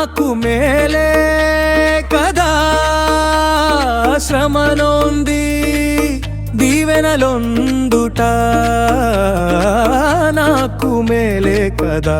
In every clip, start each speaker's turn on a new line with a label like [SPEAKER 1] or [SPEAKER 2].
[SPEAKER 1] నాకు మేలే కదా. శ్రమనుంది దీవెనలొందుట నాకు మేలే కదా.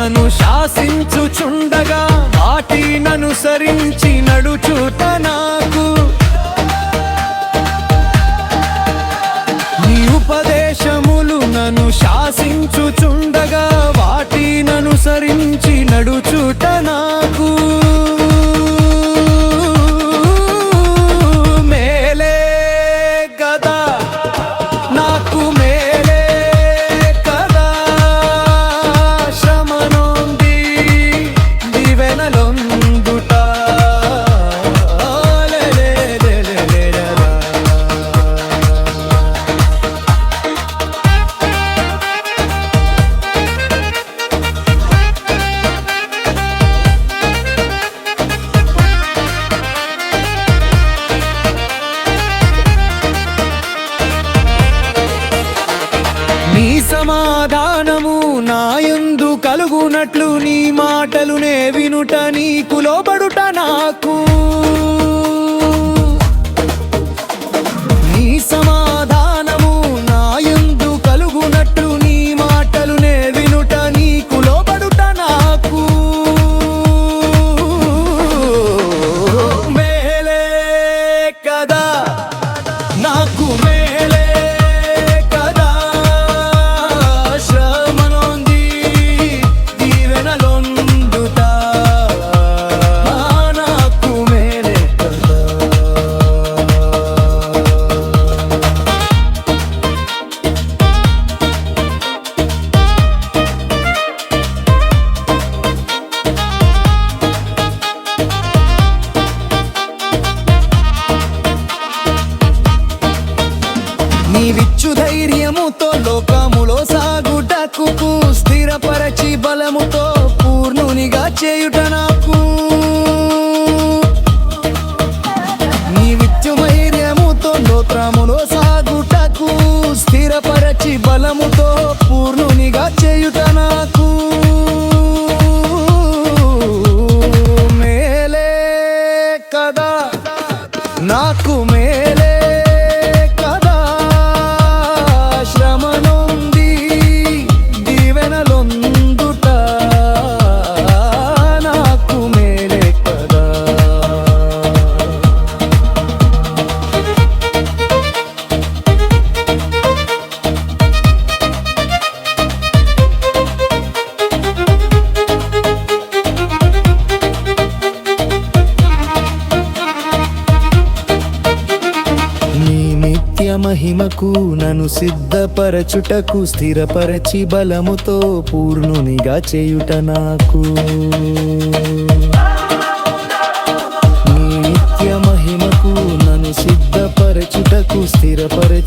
[SPEAKER 1] నన్ను శాసించుచుండగా వాటి నడుచుట నాకు. నీ ఉపదేశములు నన్ను శాసించుచుండగా వాటి నడుచుట నాకు. కలుగునట్లు నీ మాటలు నే వినుట నీకు లోబడుట నాకు. నీ సమా నీవిచ్చు ధైర్యముతో లోకములో సాగుటకు స్థిరపరచి బలముతో పూర్ణునిగా చేయుట నాకు. మహిమకు నను సిద్ధపరచుటకు స్థిరపరచి బలముతో పూర్ణునిగా చేయుట నాకు. నిత్య మహిమకు నను సిద్ధపరచుటకు స్థిరపరచి